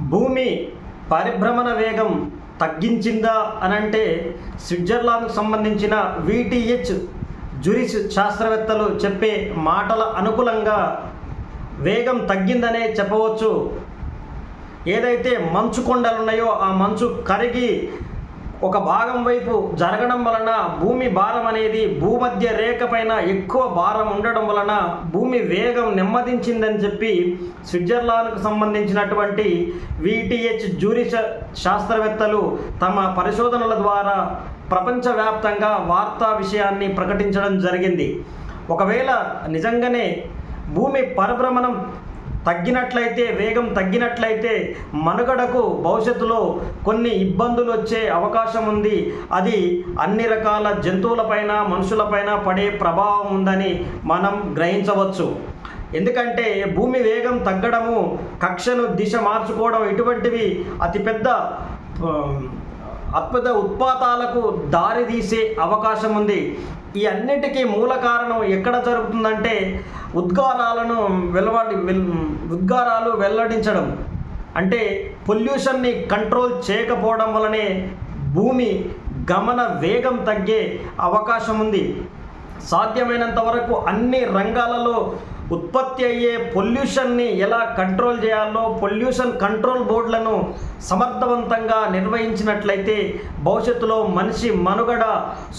భూమి పరిభ్రమణ వేగం తగ్గించిందా అనంటే స్విట్జర్లాండ్కు సంబంధించిన విటిహెచ్ జురిస్ శాస్త్రవేత్తలు చెప్పే మాటల అనుకూలంగా వేగం తగ్గిందనే చెప్పవచ్చు. ఏదైతే మంచు కొండలు ఉన్నాయో ఆ మంచు కరిగి ఒక భాగం వైపు జరగడం వలన భూమి భారం అనేది భూమధ్య రేఖ పైన ఎక్కువ భారం ఉండడం వలన భూమి వేగం నెమ్మదించిందని చెప్పి స్విట్జర్లాండ్కు సంబంధించినటువంటి విటిహెచ్ జూరి శాస్త్రవేత్తలు తమ పరిశోధనల ద్వారా ప్రపంచవ్యాప్తంగా వార్తా విషయాన్ని ప్రకటించడం జరిగింది. ఒకవేళ నిజంగానే భూమి పరిభ్రమణం తగ్గినట్లయితే వేగం తగ్గినట్లయితే మనుగడకు భవిష్యత్తులో కొన్ని ఇబ్బందులు వచ్చే అవకాశం ఉంది అది అన్ని రకాల జంతువులపైన మనుషులపైన పడే ప్రభావం ఉందని మనం గ్రహించవచ్చు. ఎందుకంటే భూమి వేగం తగ్గడము కక్షను దిశ మార్చుకోవడం ఇటువంటివి అతిపెద్ద అద్భుత ఉత్పాతాలకు దారి తీసే అవకాశం ఉంది. ఈ అన్నిటికీ మూల కారణం ఎక్కడ జరుగుతుందంటే ఉద్గారాలను వెలువడి వెల్ ఉద్గారాలు వెల్లడించడం. అంటే పొల్యూషన్ని కంట్రోల్ చేయకపోవడం వలనే భూమి గమన వేగం తగ్గే అవకాశం ఉంది. సాధ్యమైనంత వరకు అన్ని రంగాలలో ఉత్పత్తి అయ్యే పొల్యూషన్ని ఎలా కంట్రోల్ చేయాలో పొల్యూషన్ కంట్రోల్ బోర్డులను సమర్థవంతంగా నిర్వహించినట్లయితే భవిష్యత్తులో మనిషి మనుగడ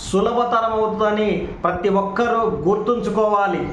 సులభతరం అవుతుందని ప్రతి ఒక్కరూ గుర్తుంచుకోవాలి.